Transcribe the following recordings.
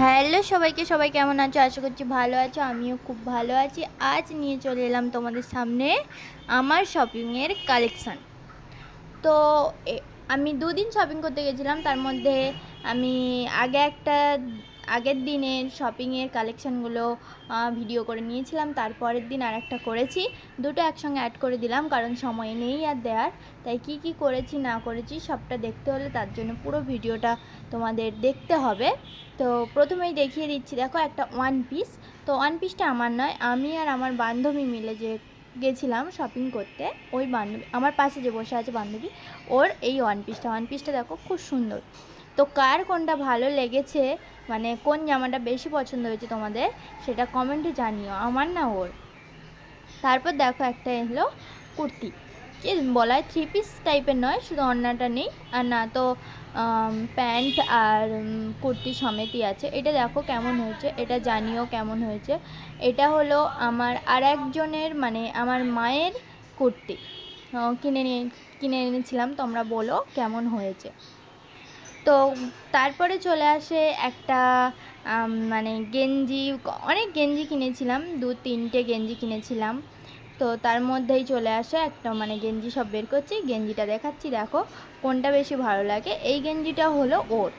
Hello সবাইকে, সবাই কেমন আছো? আশা করছি ভালো আছো, আমিও খুব ভালো আছি। আজ নিয়ে চলে এলাম তোমাদের সামনে আমার শপিংয়ের কালেকশান তো আমি দুদিন শপিং করতে গেছিলাম, তার মধ্যে আমি আগে একটা আগের দিনের শপিংয়ের কালেকশানগুলো ভিডিও করে নিয়েছিলাম, তারপরের দিন আর একটা করেছি। দুটো একসঙ্গে অ্যাড করে দিলাম, কারণ সময় নেই আর দেওয়ার তাই কি কি করেছি, না করেছি, সবটা দেখতে হলে তার জন্য পুরো ভিডিওটা তোমাদের দেখতে হবে। তো প্রথমেই দেখিয়ে দিচ্ছি, দেখো একটা ওয়ান পিস তো ওয়ান পিসটা আমার নয়, আমি আর আমার বান্ধবী মিলে যে গেছিলাম শপিং করতে, ওই বান্ধবী, আমার পাশে যে বসে আছে বান্ধবী, ওর এই ওয়ান পিসটা ওয়ান পিসটা দেখো খুব সুন্দর। তো কার কোনটা ভালো লেগেছে? মানে কোন জামাটা বেশি পছন্দ হয়েছে তোমাদের? সেটা কমেন্টে জানিও, আমার না ওর। তারপর দেখো একটা এলো কুর্তি। কি বলা হয় থ্রি পিস টাইপের নয়, শুধু অন্যটা নেই। আর না তো প্যান্ট আর কুর্তি সমেতই আছে। এটা দেখো কেমন হয়েছে, এটা জানিও কেমন হয়েছে। এটা হলো আমার আর একজনের মানে আমার মায়ের কুর্তি। কিনে নিয়ে, কিনে এনেছিলাম, তোমরা বলো কেমন হয়েছে। তো তারপরে চলে আসে একটা মানে গেঞ্জি, অনেক গেঞ্জি কিনেছিলাম, দু তিনটে গেঞ্জি কিনেছিলাম। তো তার মধ্যেই চলে আসে একটা মানে গেঞ্জি সব বের করছি, গেঞ্জিটা দেখাচ্ছি, দেখো কোনটা বেশি ভালো লাগে। এই গেঞ্জিটা হলো ওর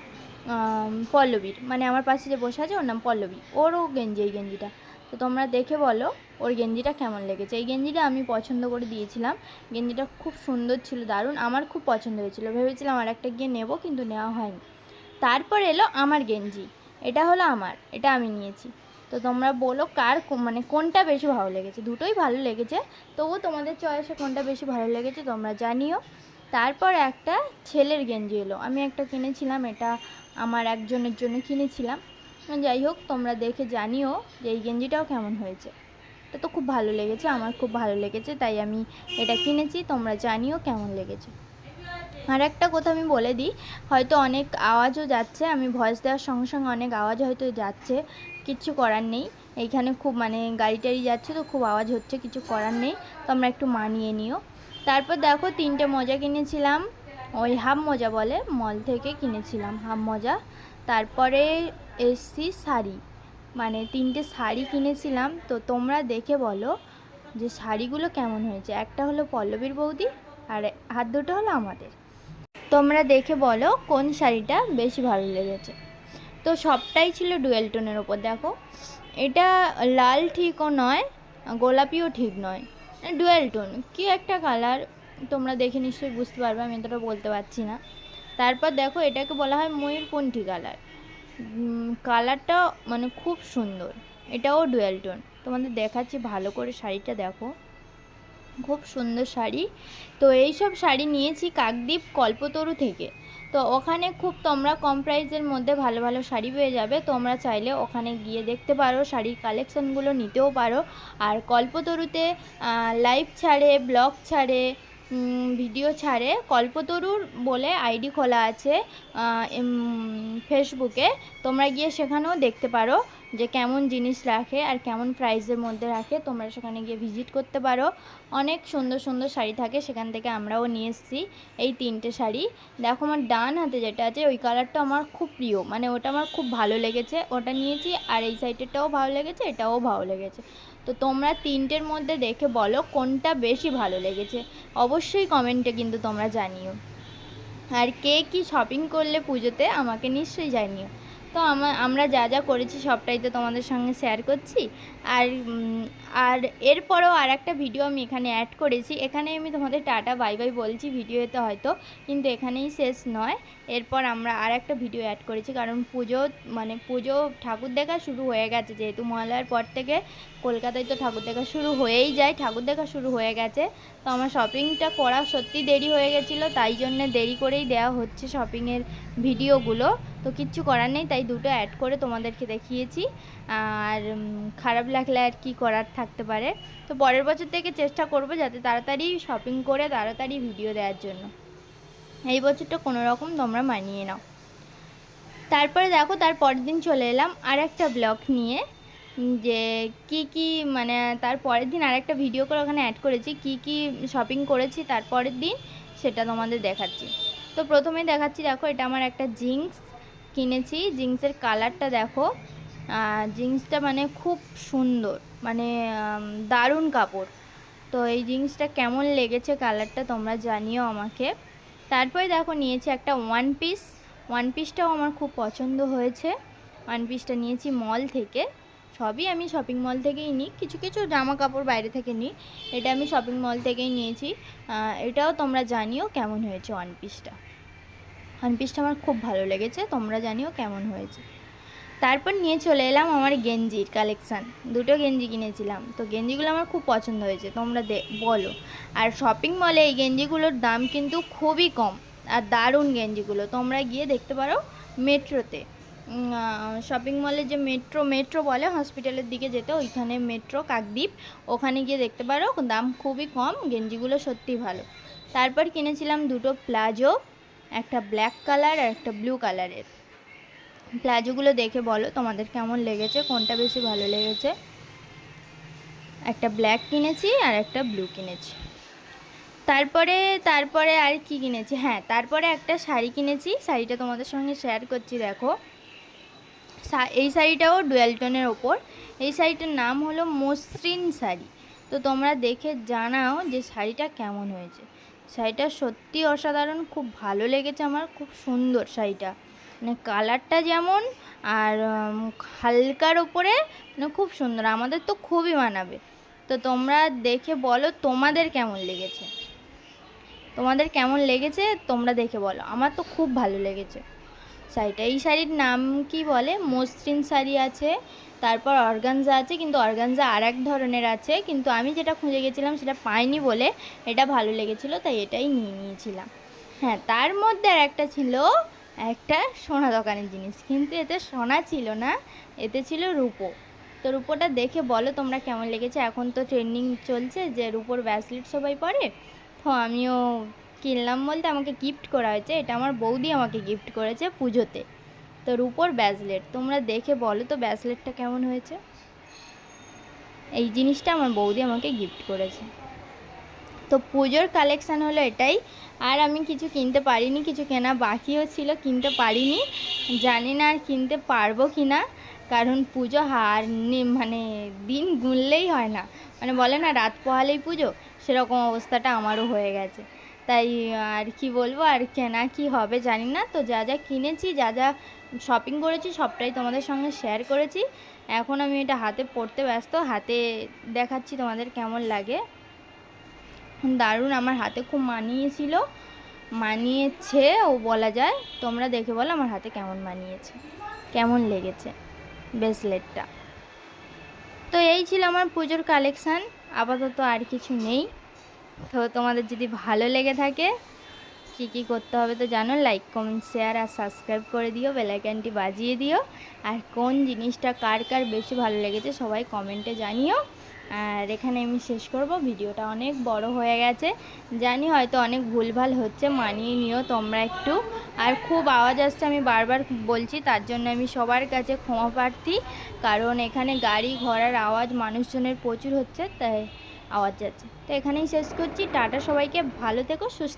পল্লবীর মানে আমার পাশে যে বসে আছে ওর নাম পল্লবী, ওরও গেঞ্জি, এই গেঞ্জিটা। তো তোমরা দেখে বলো ওর গেঞ্জিটা কেমন লেগেছে। এই গেঞ্জিটা আমি পছন্দ করে দিয়েছিলাম। গেঞ্জিটা খুব সুন্দর ছিল, দারুণ। আমার খুব পছন্দ হয়েছিল। ভেবেছিলাম আর একটা গিয়ে নেব, কিন্তু নেওয়া হয়নি। তারপর এলো আমার গেঞ্জি। এটা হলো আমার। এটা আমি নিয়েছি। তো তোমরা বলো কার মানে কোনটা বেশি ভালো লেগেছে? দুটোই ভালো লেগেছে। তবুও তোমাদের চয়েসে কোনটা বেশি ভালো লেগেছে তোমরা জানিও। তারপর একটা ছেলের গেঞ্জি এলো। আমি একটা কিনেছিলাম। এটা আমার একজনের জন্য কিনেছিলাম। যাই হোক, তোমরা দেখে জানিও যে এই গেঞ্জিটাও কেমন হয়েছে। এটা তো খুব ভালো লেগেছে, আমার খুব ভালো লেগেছে, তাই আমি এটা কিনেছি, তোমরা জানিও কেমন লেগেছে। আর একটা কথা আমি বলে দিই, হয়তো অনেক আওয়াজও যাচ্ছে, আমি ভয়েস দেওয়ার সঙ্গে সঙ্গে অনেক আওয়াজ হয়তো যাচ্ছে কিচ্ছু করার নেই। এইখানে খুব মানে গাড়ি টাড়ি যাচ্ছে তো খুব আওয়াজ হচ্ছে, কিছু করার নেই, তোমরা একটু মানিয়ে নিও। তারপর দেখো, তিনটে মজা কিনেছিলাম, ওই হাফ মোজা বলে মল থেকে কিনেছিলাম হাফ মোজা। তারপরে এসছি শাড়ি। মানে তিনটে শাড়ি কিনেছিলাম, তো তোমরা দেখে বলো যে শাড়িগুলো কেমন হয়েছে। একটা হলো পল্লবীর বৌদি আর হাত দুটো হলো আমাদের। তোমরা দেখে বলো কোন শাড়িটা বেশি ভালো লেগেছে। তো সবটাই ছিল ডুয়েল টোনের ওপর, দেখো। এটা লাল ঠিকও নয়, গোলাপিও ঠিক নয়। ডুয়েল টোন, কি একটা কালার, তোমরা দেখে নিশ্চয়ই বুঝতে পারবে, আমি এতটা বলতে পারছি না। তারপর দেখো এটাকে বলা হয় ময়ূরপন্থী কালার? কালারটা মানে খুব সুন্দর। এটাও ডুয়েল টোন। তোমাদের দেখাচ্ছি ভালো করে শাড়িটা দেখো। খুব সুন্দর শাড়ি। তো এই সব শাড়ি নিয়েছি কাকদ্বীপ কল্পতরু থেকে। তো ওখানে খুব তোমরা কম প্রাইসের মধ্যে ভালো ভালো শাড়ি পেয়ে যাবে। তোমরা চাইলে ওখানে গিয়ে দেখতে পারো, শাড়ির কালেকশানগুলো নিতেও পারো। আর কল্পতরুতে লাইভ ছাড়ে ব্লগ ছাড়ে ভিডিও ছাড়ে। কল্পতরুর বলে আইডি খোলা আছে ফেসবুকে তোমরা গিয়ে সেখানেও দেখতে পারো। যে কেমন জিনিস রাখে আর কেমন প্রাইসের মধ্যে রাখে, তোমরা সেখানে গিয়ে ভিজিট করতে পারো। অনেক সুন্দর সুন্দর শাড়ি থাকে, সেখান থেকে আমরাও নিয়ে এসেছি এই তিনটে শাড়ি। দেখো আমার ডান হাতে যেটা আছে, ওই কালারটা আমার খুব প্রিয় মানে ওটা আমার খুব ভালো লেগেছে। ওটা নিয়েছি আর এই সাইডেরটাও ভালো লেগেছে, এটাও ভালো লেগেছে। তো তোমরা তিনটের মধ্যে দেখে বলো কোনটা বেশি ভালো লেগেছে। অবশ্যই কমেন্টে কিন্তু তোমরা জানিও। আর কে কি শপিং করলে পুজোতে, আমাকে নিশ্চয়ই জানিও। তো আমা, আমরা যা যা করেছি সবটাই তো তোমাদের সঙ্গে শেয়ার করছি। আর আর এরপরেও আর একটা ভিডিও আমি এখানে অ্যাড করেছি। এখানে আমি তোমাদের টাটা বাই বাই বলছি ভিডিওতে হয়তো, কিন্তু এখানেই শেষ নয়। এরপর আমরা আর একটা ভিডিও অ্যাড করেছি, কারণ পুজো মানে পুজো ঠাকুর দেখা শুরু হয়ে গেছে। যেহেতু মহালয়ার পর থেকে কলকাতায় তো ঠাকুর দেখা শুরু হয়েই যায়, ঠাকুর দেখা শুরু হয়ে গেছে। তো আমার শপিংটা করা সত্যি দেরি হয়ে গেছিল, তাই জন্য দেরি করেই দেওয়া হচ্ছে শপিংয়ের ভিডিওগুলো তো কিচ্ছু করার নেই, তাই দুটো অ্যাড করে তোমাদেরকে দেখিয়েছি। আর খারাপ লাগলে আর কি করার থাকতে পারে। তো পরের বছর থেকে চেষ্টা করব যাতে তাড়াতাড়ি শপিং করে তাড়াতাড়ি ভিডিও দেওয়ার জন্য। এই বছরটা কোনো রকম তোমরা মানিয়ে নাও। তারপরে দেখো, তার পরের দিন চলে এলাম আর একটা ব্লগ নিয়ে যে কি কি মানে তার পরের দিন আর একটা ভিডিও করে ওখানে অ্যাড করেছি, কি কি শপিং করেছি তার পরের দিন সেটা তোমাদের দেখাচ্ছি। তো প্রথমে দেখাচ্ছি, দেখো, এটা আমার একটা জিন্স কিনেছি। জিন্সের কালারটা দেখো। জিন্সটা মানে খুব সুন্দর। মানে দারুণ কাপড়। তো এই জিন্সটা কেমন লেগেছে কালারটা তোমরা জানিও আমাকে। তারপরে দেখো, নিয়েছি একটা ওয়ান পিস ওয়ান পিসটাও আমার খুব পছন্দ হয়েছে। ওয়ান পিসটা নিয়েছি মল থেকে। সবই আমি শপিং মল থেকেই নিই। কিছু কিছু জামা কাপড় বাইরে থেকে নিই। এটা আমি শপিং মল থেকেই নিয়েছি। এটাও তোমরা জানিও কেমন হয়েছে ওয়ান পিসটা ওয়ান পিসটা আমার খুব ভালো লেগেছে, তোমরা জানিও কেমন হয়েছে। তারপর নিয়ে চলে এলাম আমার গেঞ্জির কালেকশান দুটো গেঞ্জি কিনেছিলাম, তো গেঞ্জিগুলো আমার খুব পছন্দ হয়েছে, তোমরা দে, বলো। আর শপিং মলে এই গেঞ্জিগুলোর দাম কিন্তু খুবই কম, আর দারুণ গেঞ্জিগুলো, তোমরা গিয়ে দেখতে পারো মেট্রোতে। শপিং মলে যে মেট্রো মেট্রো বলে হসপিটালের দিকে যেতে ওইখানে মেট্রো, কাকদ্বীপ, ওখানে গিয়ে দেখতে পারো দাম খুবই কম, গেঞ্জিগুলো সত্যি ভালো। তারপর কিনেছিলাম দুটো প্লাজো একটা ব্ল্যাক কালার আর একটা ব্লু কালারের প্লাজোগুলো দেখে বলো তোমাদের কেমন লেগেছে, কোনটা বেশি ভালো লেগেছে? একটা ব্ল্যাক কিনেছি আর একটা ব্লু কিনেছি। তারপরে তারপরে আর কি কিনেছি? হ্যাঁ তারপরে একটা শাড়ি কিনেছি, শাড়িটা তোমাদের সঙ্গে শেয়ার করছি, দেখো। এই শাড়িটাও ডুয়েলটনের ওপর। এই শাড়িটার নাম হলো মসৃণ শাড়ি। তো তোমরা দেখে জানাও যে শাড়িটা কেমন হয়েছে। শাড়িটা সত্যি অসাধারণ, খুব ভালো লেগেছে আমার, খুব সুন্দর শাড়িটা। মানে কালারটা যেমন আর হালকার ওপরে মানে খুব সুন্দর, আমাদের তো খুবই মানাবে। তো তোমরা দেখে বলো তোমাদের কেমন লেগেছে। তোমাদের কেমন লেগেছে তোমরা দেখে বলো, আমার তো খুব ভালো লেগেছে। শাড়িটা। এই শাড়ির নাম কি বলে? মসৃণ শাড়ি আছে, তারপর অর্গানজা আছে, কিন্তু অর্গানজা আর এক ধরনের আছে, কিন্তু আমি যেটা খুঁজে গেছিলাম সেটা পাইনি বলে এটা ভালো লেগেছিলো, তাই এটাই নিয়ে নিয়েছিলাম। হ্যাঁ তার মধ্যে আর একটা ছিল, একটা সোনা দোকানের জিনিস, কিন্তু এতে সোনা ছিল না, এতে ছিল রূপো। তো রূপোটা দেখে বলো তোমরা কেমন লেগেছে, এখন তো ট্রেন্ডিং চলছে যে রূপোর ব্যাসলেট সবাই পরে, তো আমিও কিনলাম বলতে আমাকে গিফট করা হয়েছে। এটা আমার বৌদি আমাকে গিফট করেছে পুজোতে। তো রূপোর ব্যাসলেট তোমরা দেখে বলো তো ব্যাসলেটটা কেমন হয়েছে? এই জিনিসটা আমার বৌদি আমাকে গিফট করেছে। তো পুজোর কালেকশান হলো এটাই। আর আমি কিছু কিনতে পারিনি, কিছু কেনা বাকিও ছিল, কিনতে পারিনি। জানি না আর কিনতে পারব কি না কারণ পুজো হার মানে দিন গুনলেই হয় না। মানে বলে না, রাত পোহালেই পুজো, সেরকম অবস্থাটা আমারও হয়ে গেছে। তাই আর কি বলব, আর কেনা কি হবে জানি না তো যা যা কিনেছি, যা যা শপিং করেছি, সবটাই তোমাদের সঙ্গে শেয়ার করেছি। এখন আমি এটা হাতে পড়তে ব্যস্ত, হাতে দেখাচ্ছি তোমাদের কেমন লাগে। দারুণ, আমার হাতে খুব মানিয়েছিল। মানিয়েছে ও বলা যায়। তোমরা দেখে বলো আমার হাতে কেমন মানিয়েছে। কেমন লেগেছে ব্রেসলেটটা তো এই ছিল আমার পুজোর কালেকশান আপাতত আর কিছু নেই। তো তোমাদের যদি ভালো লেগে থাকে, কী কী করতে হবে তো জানো? লাইক কমেন্ট শেয়ার আর সাবস্ক্রাইব করে দিও বেলাইকানটি বাজিয়ে দিও। আর কোন জিনিসটা কার কার বেশি ভালো লেগেছে সবাই কমেন্টে জানিও। আর এখানে আমি শেষ করব, ভিডিওটা অনেক বড় হয়ে গেছে। জানি হয়তো অনেক ভুলভাল হচ্ছে, মানিয়ে নিও তোমরা একটু। আর খুব আওয়াজ আসছে, আমি বারবার বলছি, তার জন্য আমি সবার কাছে ক্ষমা প্রার্থী। কারণ এখানে গাড়ি ঘোড়ার আওয়াজ মানুষজনের প্রচুর হচ্ছে, তাই আওয়াজ যাচ্ছে। তো এখানেই শেষ করছি। টাটা সবাইকে। ভালো থেকো সুস্থ